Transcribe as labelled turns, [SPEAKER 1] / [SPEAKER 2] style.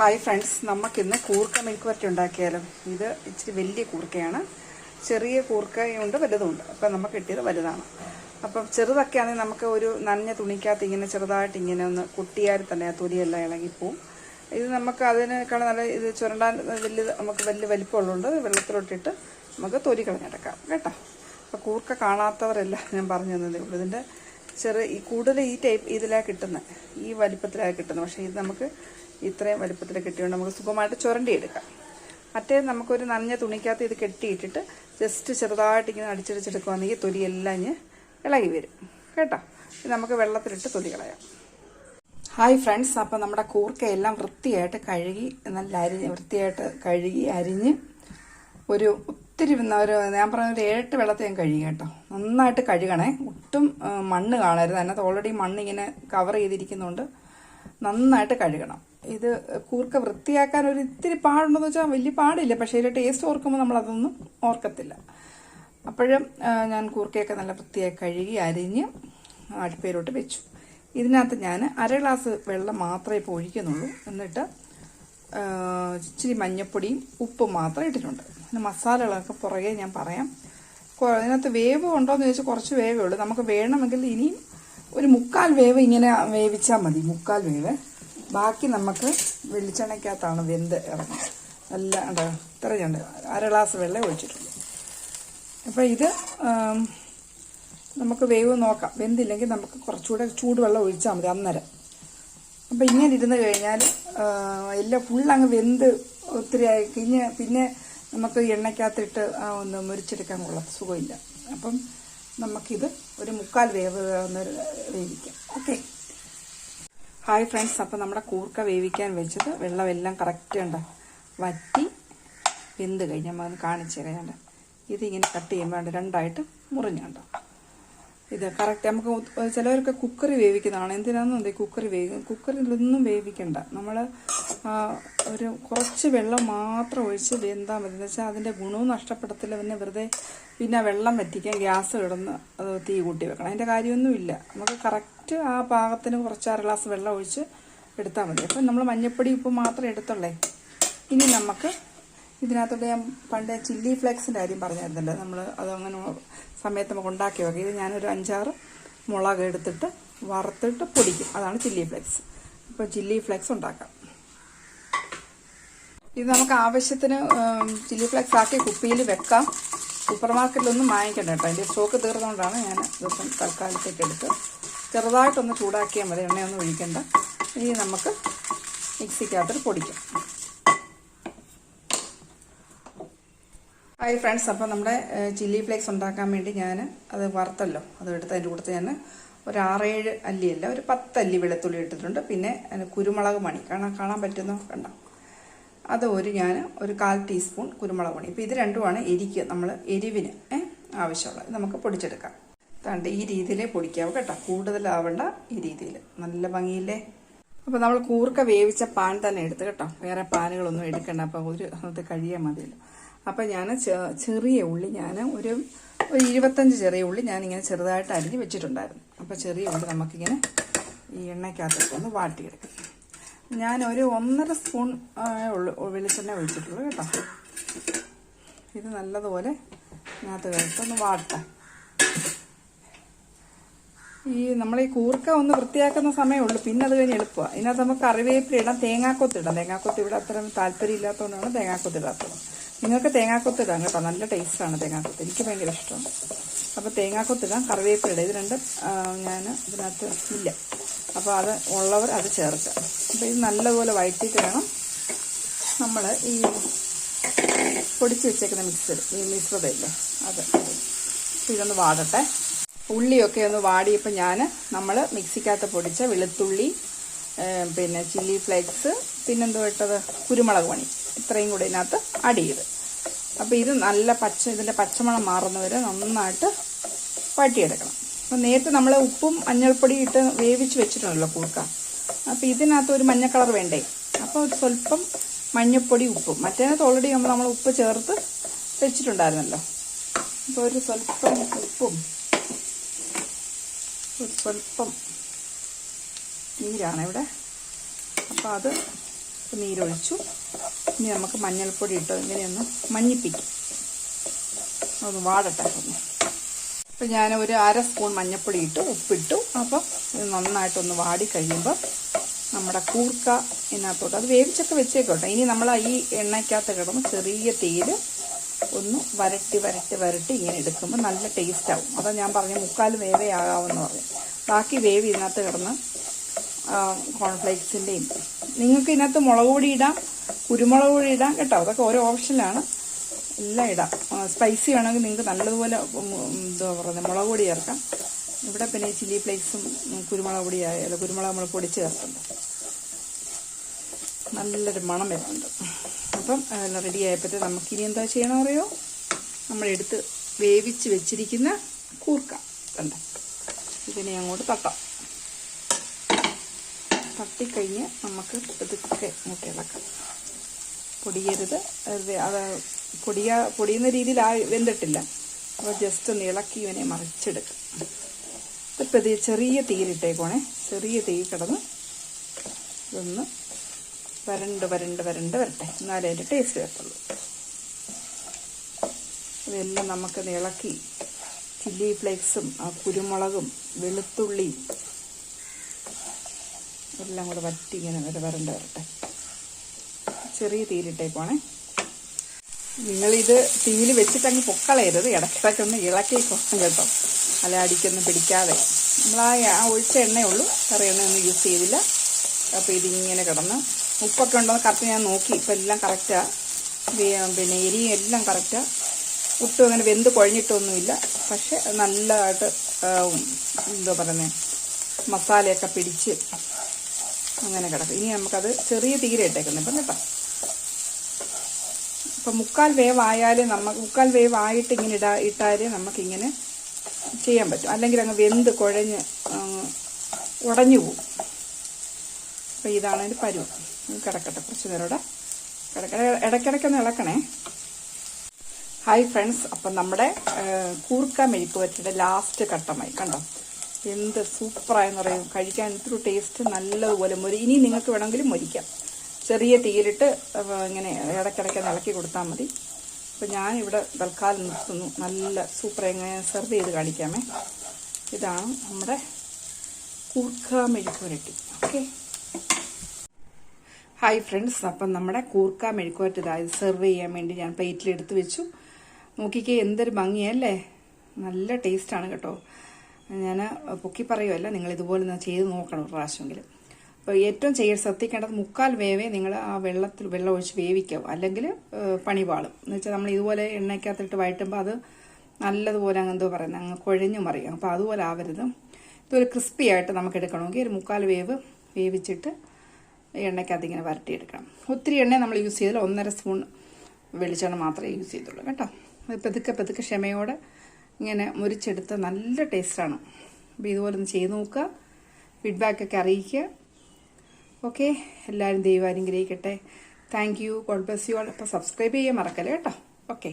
[SPEAKER 1] Hi friends നമുക്കിന്ന് കൂർക്ക milk വരട്ടി ഉണ്ടാക്കിയാലും? ഇത് ഇച്ചിരി വലിയ കൂർക്കയാണ്. ചെറിയ കൂർക്കയുണ്ട് വലുതുമുണ്ട്. അപ്പം നമുക്ക് കിട്ടിയത് വലുതാണ്. അപ്പം ചെറുതൊക്കെ ആണെങ്കിൽ നമുക്ക് ഒരു നനഞ്ഞ തുണിക്കകത്ത് ഇങ്ങനെ ചെറുതായിട്ട് ഇങ്ങനെ ഒന്ന് കുട്ടിയാൽ തന്നെ ആ തൊലിയെല്ലാം ഇളകിപ്പോവും. ഇത് നമുക്ക് അതിനേക്കാൾ നല്ല ഇത് ചുരണ്ടാൻ വലിയ നമുക്ക് വലിയ വലിപ്പമുള്ളതുകൊണ്ട് വെള്ളത്തിലോട്ടിട്ട് നമുക്ക് തൊലി കളഞ്ഞെടുക്കാം. കേട്ടോ? അപ്പോൾ കൂർക്ക കാണാത്തവരെല്ലാം ഞാൻ പറഞ്ഞു തന്നതേ ഉള്ളൂ. ഇതിന്റെ ചെറിയ ഈ കൂടുതൽ ഈ ടൈപ്പ് ഇതിലാണ് കിട്ടുന്നത് ഈ വലിപ്പത്തിലാണ് കിട്ടുന്നത് പക്ഷേ ഇത് നമുക്ക് ഇത്രയും വലുപ്പത്തിൽ കിട്ടിയോണ്ട് നമുക്ക് സുഖമായിട്ട് ചുരണ്ടി എടുക്കാം മറ്റേ നമുക്കൊരു നനഞ്ഞ തുണിക്കകത്ത് ഇത് കെട്ടിയിട്ടിട്ട് ജസ്റ്റ് ചെറുതായിട്ട് ഇങ്ങനെ അടിച്ചടിച്ചെടുക്കുകയാണെങ്കിൽ തൊലിയെല്ലാം ഇങ്ങ് ഇളകി വരും. കേട്ടോ? നമുക്ക് വെള്ളത്തിലിട്ട് തൊലി കളയാം. Hi friends. അപ്പോൾ നമ്മുടെ കൂർക്കയെല്ലാം വൃത്തിയായിട്ട് കഴുകി നല്ല അരിഞ്ഞ് വൃത്തിയായിട്ട് കഴുകി അരിഞ്ഞ് ഒരു ഒത്തിരി ഒരു ഞാൻ പറഞ്ഞ ഒരു ഏഴെട്ട് വെള്ളത്തിൽ ഞാൻ കഴുകി കേട്ടോ. നന്നായിട്ട് കഴുകണേ. ഒട്ടും മണ്ണ് കാണരുത്. അതിനകത്ത് ഓൾറെഡി മണ്ണ് ഇങ്ങനെ കവർ ചെയ്തിരിക്കുന്നുണ്ട് നന്നായിട്ട് കഴുകണം. ഇത് കൂർക്ക വൃത്തിയാക്കാൻ ഒരു ഇത്തിരി പാടുണ്ടെന്ന് വെച്ചാൽ വലിയ പാടില്ല. പക്ഷേ ഇതിന്റെ ടേസ്റ്റ് ഓർക്കുമ്പോൾ നമ്മളതൊന്നും ഓർക്കത്തില്ല. അപ്പോഴും ഞാൻ കൂർക്കയൊക്കെ നല്ല വൃത്തിയായി കഴുകി അരിഞ്ഞ് അടുപ്പയിലോട്ട് വെച്ചു. ഇതിനകത്ത് ഞാൻ അര ഗ്ലാസ് വെള്ളം മാത്രമേ ഇപ്പോൾ ഒഴിക്കുന്നുള്ളൂ. എന്നിട്ട് ഇച്ചിരി മഞ്ഞപ്പൊടിയും ഉപ്പും മാത്രം ഇട്ടിട്ടുണ്ട്. പിന്നെ മസാലകളൊക്കെ പുറകെ ഞാൻ പറയാം. ഇതിനകത്ത് വേവ് ഉണ്ടോയെന്ന് ചോദിച്ചാൽ കുറച്ച് വേവേ ഉള്ളൂ. നമുക്ക് വേണമെങ്കിൽ ഇനിയും ഒരു മുക്കാൽ വേവ് ഇങ്ങനെ വേവിച്ചാൽ മതി. മുക്കാൽ വേവ്. ബാക്കി നമുക്ക് വെളിച്ചെണ്ണയ്ക്കകത്താണ് വെന്ത് ഇറങ്ങുന്നത്. നല്ല ഉണ്ടോ ഇത്രയുണ്ട്. അര ഗ്ലാസ് വെള്ളം ഒഴിച്ചിട്ടുണ്ട് അപ്പോൾ ഇത് നമുക്ക് വേവ് നോക്കാം. വെന്തില്ലെങ്കിൽ നമുക്ക് കുറച്ചുകൂടെ ചൂടുവെള്ളം ഒഴിച്ചാൽ മതി അന്നേരം. അപ്പം ഇങ്ങനെ ഇരുന്ന് കഴിഞ്ഞാൽ എല്ലാം ഫുള്ളങ്ങ് വെന്ത് ഒത്തിരി ആയി കഴിഞ്ഞ് പിന്നെ നമുക്ക് എണ്ണയ്ക്കകത്തിട്ട് ഒന്ന് മുരിച്ചെടുക്കാൻ കൊള്ളാം സുഖമില്ല. അപ്പം നമുക്കിത് ഒരു മുക്കാൽ വേവ് വേവിക്കാം. ഹായ് ഫ്രണ്ട്സ് അപ്പം നമ്മുടെ കൂർക്ക വേവിക്കാൻ വെച്ചത് വെള്ളമെല്ലാം കറക്റ്റ് ഉണ്ട്? വറ്റി വെന്ത് കഴിഞ്ഞാൽ നമ്മൾ കാണിച്ചു കഴിഞ്ഞാൽ ഇതിങ്ങനെ കട്ട് ചെയ്യുമ്പോൾ രണ്ടായിട്ട് മുറിഞ്ഞുണ്ട് ഇത് കറക്റ്റ് നമുക്ക് ചിലവർക്ക് കുക്കറി വേവിക്കുന്നതാണ്. എന്തിനാണെന്ന് കുക്കറി വേവി കുക്കറിലൊന്നും വേവിക്കണ്ട. നമ്മൾ ഒരു കുറച്ച് വെള്ളം മാത്രം ഒഴിച്ച് വെന്താൽ മതി. എന്ന് വെച്ചാൽ അതിന്റെ ഗുണവും നഷ്ടപ്പെടത്തില്ല. പിന്നെ വെറുതെ പിന്നെ വെള്ളം വറ്റിക്കാൻ ഗ്യാസ് കിടന്ന് അത് തീ കൂട്ടി വെക്കണം. അതിന്റെ കാര്യമൊന്നുമില്ല. നമുക്ക് കറക്റ്റ് ആ പാകത്തിന് കുറച്ച് അര ഗ്ലാസ് വെള്ളം ഒഴിച്ച് എടുത്താൽ മതി. അപ്പം നമ്മൾ മഞ്ഞപ്പൊടി ഉപ്പ് മാത്രം എടുത്തുള്ളേ. ഇനി നമുക്ക് ഇതിനകത്തോട്ട് ഞാൻ പണ്ട് ചില്ലി ഫ്ലേക്സിന്റെ കാര്യം പറഞ്ഞായിരുന്നല്ലോ. നമ്മൾ അതങ്ങനെ സമയത്ത് നമുക്ക് ഉണ്ടാക്കി വെക്കുക ഇത് ഞാനൊരു അഞ്ചാറ് മുളക് എടുത്തിട്ട് വറുത്തിട്ട് പൊടിക്കും. അതാണ് ചില്ലി ഫ്ലേക്സ്. ഇപ്പോൾ ചില്ലി ഫ്ലേക്സ് ഉണ്ടാക്കാം. ഇത് നമുക്ക് ആവശ്യത്തിന് ചില്ലി ഫ്ലേക്സ് ആക്കി കുപ്പിയിൽ വെക്കാം. സൂപ്പർ മാർക്കറ്റിലൊന്നും വാങ്ങിക്കണ്ട കേട്ടോ. അതിന്റെ സ്റ്റോക്ക് തീർന്നുകൊണ്ടാണ് ഞാൻ ദിവസം തൽക്കാലത്തേക്ക് എടുത്ത് ചെറുതായിട്ടൊന്ന് ചൂടാക്കിയാൽ മതി എണ്ണയൊന്നും ഒഴിക്കണ്ട. ഇനി നമുക്ക് മിക്സിക്കകത്ത് പൊടിക്കാം. ഹായ് ഫ്രണ്ട്സ് അപ്പോൾ നമ്മുടെ ചില്ലി ഫ്ലേക്സ് ഉണ്ടാക്കാൻ വേണ്ടി ഞാൻ അത് വറുത്തല്ലോ. അത് എടുത്ത് അതിന്റെ കൂട്ടത്തിൽ ഞാൻ ഒരു ആറേഴ് അല്ലിയല്ല ഒരു പത്ത് അല്ലി വെളുത്തുള്ളി ഇട്ടിട്ടുണ്ട്. പിന്നെ കുരുമുളക് മണി. കാണാൻ കാണാൻ പറ്റുന്നോ? കണ്ട. അത് ഒരു ഞാൻ ഒരു കാൽ ടീസ്പൂൺ കുരുമുളക് മണി. ഇപ്പോൾ ഇത് രണ്ടുമാണ് എരിക്ക് നമ്മൾ എരിവിന് ആവശ്യമുള്ളത്. നമുക്ക് പൊടിച്ചെടുക്കാം. തണ്ട് ഈ രീതിയിലേ പൊടിക്കാവും കേട്ടോ കൂടുതലാവണ്ട ഈ രീതിയിൽ. നല്ല ഭംഗിയില്ലേ? അപ്പോൾ നമ്മൾ കൂർക്ക വേവിച്ച പാൻ തന്നെ എടുത്ത് കേട്ടോ. വേറെ പാനുകളൊന്നും എടുക്കണ്ട. അപ്പോൾ ഒരു അത് കഴിയാൻ മതിയല്ലോ. അപ്പോൾ ഞാൻ ചെറിയ ഉള്ളി ഞാൻ ഒരു ഒരു ഇരുപത്തഞ്ച് ചെറിയ ഉള്ളി ഞാനിങ്ങനെ ചെറുതായിട്ട് അരിഞ്ഞ് വെച്ചിട്ടുണ്ടായിരുന്നു. അപ്പോൾ ചെറിയ ഉള്ളി നമുക്കിങ്ങനെ ഈ എണ്ണയ്ക്കകത്തൊക്കെ ഒന്ന് വാട്ടിയെടുക്കാം. ഒരു ഒന്നര സ്പൂൺ വെളിച്ചെണ്ണ ഒഴിച്ചിട്ടുള്ളൂ കേട്ടോ. ഇത് നല്ലതുപോലെ ഇതിനകത്ത് കഴിച്ചൊന്ന് വാട്ടാം. ഈ നമ്മൾ ഈ കൂർക്ക ഒന്ന് വൃത്തിയാക്കുന്ന സമയമുള്ളൂ പിന്നെ അത് കഴിഞ്ഞ് എളുപ്പമാണ് ഇതിനകത്ത് നമുക്ക് കറിവേപ്പില ഇടാം. തേങ്ങാക്കൊത്ത് ഇടാം. തേങ്ങാക്കൊത്ത് ഇവിടെ അത്ര താല്പര്യം ഇല്ലാത്തതുകൊണ്ടാണ് തേങ്ങാക്കൊത്ത് ഇടാത്തത്. നിങ്ങൾക്ക് തേങ്ങാക്കൊത്ത് ഇടാം കേട്ടോ. നല്ല ടേസ്റ്റാണ് തേങ്ങാക്കൊത്ത്. എനിക്ക് ഭയങ്കര ഇഷ്ടമാണ് അപ്പോൾ തേങ്ങാക്കൊത്ത് ഇടാം. കറിവേപ്പില ഇത് രണ്ട് ഞാൻ ഇതിനകത്ത് ഇല്ല. അപ്പോൾ അത് ഉള്ളവർ അത് ചേർക്കുക. അപ്പോൾ ഇത് നല്ലപോലെ വഴറ്റിയിട്ട് വേണം നമ്മൾ ഈ പൊടിച്ച് വെച്ചേക്കുന്ന മിക്സർ ഈ മിശ്രിതയില്ലേ അത്. ഇതൊന്ന് വാടട്ടെ. ഉള്ളിയൊക്കെ ഒന്ന് വാടിയപ്പോൾ ഞാൻ നമ്മൾ മിക്സിക്കകത്ത് പൊടിച്ച വെളുത്തുള്ളി പിന്നെ ചില്ലി ഫ്ലേക്സ് പിന്നെന്തോ ഇട്ടത്? കുരുമുളക് പണി. ഇത്രയും കൂടി ഇതിനകത്ത് ആഡ് ചെയ്ത്. അപ്പോൾ ഇത് നല്ല പച്ച ഇതിന്റെ പച്ചമണം മാറുന്നവരെ നന്നായിട്ട് വഴറ്റിയെടുക്കണം. അപ്പോൾ നേരത്തെ നമ്മൾ ഉപ്പും മഞ്ഞൾപ്പൊടി ഇട്ട് വേവിച്ച് വെച്ചിട്ടുണ്ടല്ലോ കൂർക്ക. അപ്പോൾ ഇതിനകത്ത് ഒരു മഞ്ഞ കളർ വേണ്ടേ? അപ്പോൾ സ്വല്പം മഞ്ഞൾപ്പൊടി ഉപ്പും. മറ്റേനകത്ത് ഓൾറെഡി നമ്മൾ നമ്മൾ ഉപ്പ് ചേർത്ത് വെച്ചിട്ടുണ്ടായിരുന്നല്ലോ. അപ്പോൾ ഒരു സ്വല്പം ഉപ്പും സ്വല്പം നീരാണ് ഇവിടെ. അപ്പോൾ അത് നീരൊഴിച്ചു. ഇനി നമുക്ക് മഞ്ഞൾപ്പൊടി ഇട്ട് ഇങ്ങനെയൊന്ന് മഞ്ഞിപ്പിക്കും. ഒന്ന് വാടട്ടെ ഒന്ന് അപ്പം ഞാൻ ഒരു അര സ്പൂൺ മഞ്ഞൾപ്പൊടി ഇട്ടു ഉപ്പിട്ടു. അപ്പം നന്നായിട്ടൊന്ന് വാടി കഴിയുമ്പോൾ നമ്മുടെ കൂർക്ക ഇതിനകത്തോട്ട് അത് വേവിച്ചൊക്കെ വെച്ചേക്കോട്ടെ. ഇനി നമ്മൾ ഈ എണ്ണയ്ക്കകത്ത് കിടന്ന് ചെറിയ തീയിൽ ഒന്ന് വരട്ടി വരട്ടി വരട്ടി ഇങ്ങനെ എടുക്കുമ്പോൾ നല്ല ടേസ്റ്റ് ആവും. അതാ ഞാൻ പറഞ്ഞ മുക്കാൽ വേവേ ആകാമെന്ന് പറഞ്ഞു ബാക്കി വേവ് ഇതിനകത്ത് കിടന്ന് കോൺഫ്ലേക്സിന്റെയും നിങ്ങൾക്ക് ഇതിനകത്ത് മുളക് പൊടി ഇടാം കുരുമുളക് പൊടി ഇടാം കേട്ടോ. അതൊക്കെ ഓരോ ഓപ്ഷനിലാണ് എല്ലാം ഇടാം. സ്പൈസി വേണമെങ്കിൽ നിങ്ങൾക്ക് നല്ലതുപോലെ എന്താ പറയുന്നത് മുളക് പൊടി ചേർക്കാം. ഇവിടെ പിന്നെ ചില്ലി ഫ്ലേക്സും കുരുമുളക് പൊടി ആയാലും കുരുമുളക് നമ്മൾ പൊടിച്ച് ചേർക്കുന്നുണ്ട്. നല്ലൊരു മണം വരുന്നുണ്ട്. അപ്പം റെഡി ആയപ്പോഴത്തെ നമുക്കിനി എന്താ ചെയ്യണം അറിയോ? നമ്മളെടുത്ത് വേവിച്ച് വെച്ചിരിക്കുന്ന കൂർക്ക. കണ്ട? ഇതിനെ അങ്ങോട്ട് തട്ടാം. തട്ടിക്കഴിഞ്ഞ് നമുക്ക് ഇതൊക്കെ അങ്ങോട്ട് ഇളക്കാം. പൊടിയരുത്. അത് പൊടിയ പൊടിയുന്ന രീതിയിൽ ആ വെന്തിട്ടില്ല. അപ്പോൾ ജസ്റ്റ് ഒന്ന് ഇളക്കി ഇവനെ മറിച്ചെടുക്കും. ഇപ്പം ചെറിയ തീയിലിട്ടേക്കോണേ ചെറിയ തീ കിടന്ന് ഇതൊന്ന് വരണ്ട് വരണ്ട് വരണ്ട് വരട്ടെ. എന്നാലേ അതിന്റെ ടേസ്റ്റ് വരത്തുള്ളൂ. ഇതെല്ലാം നമുക്ക് ഇളക്കി. ചില്ലി ഫ്ലേക്സും ആ കുരുമുളകും വെളുത്തുള്ളിയും എല്ലാം കൂടെ വറ്റി ഇങ്ങനെ വരെ വരണ്ട് വരട്ടെ. ചെറിയ തീയിലിട്ടേക്കുവാണേ നിങ്ങളിത് തീയിൽ വെച്ചിട്ട് അങ്ങ് പൊക്കളയരുത്. ഇടയ്ക്കിടയ്ക്ക് ഒന്ന് ഇളക്കി കൊടുക്കും കേട്ടോ. അല്ല അടിക്കൊന്നും പിടിക്കാതെ. നമ്മൾ ആ ഒഴിച്ച എണ്ണയേ ഉള്ളൂ. കറി എണ്ണയൊന്നും യൂസ് ചെയ്തില്ല. അപ്പോൾ ഇതിങ്ങനെ കിടന്ന് ഉപ്പൊക്കെ ഉണ്ടോ കറക്റ്റ് ഞാൻ നോക്കി. ഇപ്പം എല്ലാം കറക്റ്റാണ് പിന്നെ എരിയും എല്ലാം കറക്റ്റാണ് ഒട്ടും അങ്ങനെ വെന്ത് കുഴഞ്ഞിട്ടൊന്നുമില്ല. പക്ഷെ നല്ലതായിട്ട് എന്തോ പറയുന്നത് മസാലയൊക്കെ പിടിച്ച് അങ്ങനെ കിടക്കും. ഇനി നമുക്കത് ചെറിയ തീരെ ഇട്ടേക്കുന്നത് ഇപ്പം കേട്ടോ. ഇപ്പം മുക്കാൽ വേവ് ആയാലേ നമുക്ക് മുക്കാൽ വേവ് ആയിട്ട് ഇങ്ങനെ ഇടാ ഇട്ടാലേ നമുക്കിങ്ങനെ ചെയ്യാൻ പറ്റും. അല്ലെങ്കിൽ അങ്ങ് വെന്ത് കുഴഞ്ഞ് ഉടഞ്ഞു പോകും അപ്പോൾ ഇതാണ് അതിന്റെ പരുവം. കിടക്കട്ടെ കുറച്ച് നേരം ഇവിടെ ഇടയ്ക്കിടയ്ക്ക് ഇടയ്ക്കിടയ്ക്കൊന്ന് ഇളക്കണേ. ഹായ് ഫ്രണ്ട്സ് അപ്പം നമ്മുടെ കൂർക്ക മെഴുക്ക് വറ്റിയുടെ ലാസ്റ്റ് ഘട്ടമായി കണ്ടോ? എന്ത് സൂപ്പറായെന്ന് പറയും കഴിക്കാൻ ഇത്തിരി ടേസ്റ്റ് നല്ലതുപോലെ മൊരി. ഇനി നിങ്ങൾക്ക് വേണമെങ്കിൽ മൊരിക്കാം. ചെറിയ തീയിലിട്ട് ഇങ്ങനെ ഇടയ്ക്കിടയ്ക്ക് ഒന്ന് ഇളക്കി കൊടുത്താൽ മതി. അപ്പം ഞാനിവിടെ തൽക്കാലം നിർത്തുന്നു. നല്ല സൂപ്പർ എങ്ങനെ സെർവ് ചെയ്ത് കാണിക്കാമേ. ഇതാണ് നമ്മുടെ കൂർക്ക മെഴുക്ക് വരട്ടി. ഓക്കെ ഹായ് ഫ്രണ്ട്സ് അപ്പം നമ്മുടെ കൂർക്ക മെഴുക്കുവാറ്റ് ഇതായത് സെർവ് ചെയ്യാൻ വേണ്ടി ഞാൻ പ്ലേറ്റിൽ എടുത്തു വെച്ചു. നോക്കിക്കേ എന്തൊരു ഭംഗിയല്ലേ? നല്ല ടേസ്റ്റാണ് കേട്ടോ. ഞാൻ പൊക്കി പറയുമല്ല നിങ്ങൾ ഇതുപോലെ ഒന്ന് ചെയ്ത് നോക്കണം ഒരു പ്രാവശ്യമെങ്കിലും. അപ്പോൾ ഏറ്റവും ചെയ്യ ശ്രദ്ധിക്കേണ്ടത് മുക്കാൽ വേവേ നിങ്ങൾ ആ വെള്ളത്തിൽ വെള്ളം ഒഴിച്ച് വേവിക്കാവും അല്ലെങ്കിൽ പണിപാളും. പണി പാളും എന്ന് വെച്ചാൽ നമ്മൾ ഇതുപോലെ എണ്ണയ്ക്കകത്തിട്ട് വഴറ്റുമ്പോൾ അത് നല്ലതുപോലെ അങ്ങ് എന്തോ പറയുന്നത് അങ്ങ് കുഴഞ്ഞു മറിയും. അപ്പോൾ അതുപോലെ ആവരുത്. ഇതൊരു ക്രിസ്പി ആയിട്ട് നമുക്ക് എടുക്കണമെങ്കിൽ ഒരു മുക്കാൽ വേവ് വേവിച്ചിട്ട് എണ്ണയ്ക്കകത്ത് ഇങ്ങനെ വരട്ടിയെടുക്കണം. ഒത്തിരി എണ്ണ നമ്മൾ യൂസ് ചെയ്തില്ല. ഒന്നര സ്പൂൺ വെളിച്ചെണ്ണ മാത്രമേ യൂസ് ചെയ്തുള്ളൂ കേട്ടോ. അത് പെതുക്കെ പെതുക്കെ ക്ഷമയോടെ ഇങ്ങനെ മുരിച്ചെടുത്ത് നല്ല ടേസ്റ്റാണ് അപ്പോൾ ഇതുപോലെ ഒന്ന് ചെയ്ത് നോക്കുക. ഫീഡ്ബാക്കൊക്കെ അറിയിക്കുക. ഓക്കെ എല്ലാവരും ദൈവം അനുഗ്രഹിക്കട്ടെ thank you God bless you all അപ്പോൾ സബ്സ്ക്രൈബ് ചെയ്യാൻ മറക്കല്ലേ കേട്ടോ. ഓക്കെ